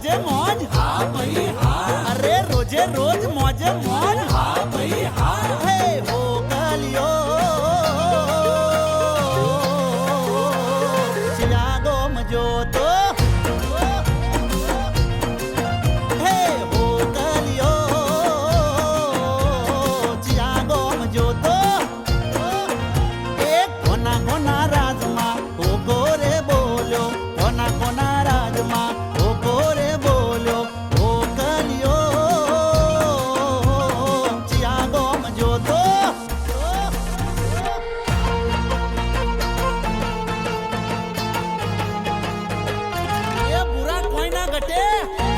मौजे मौज। हाँ भाई हाँ अरे रोज़े रोज मौजे मौज। हाँ भाई हाँ हे हो गलियो चिरागो मजो Cadê?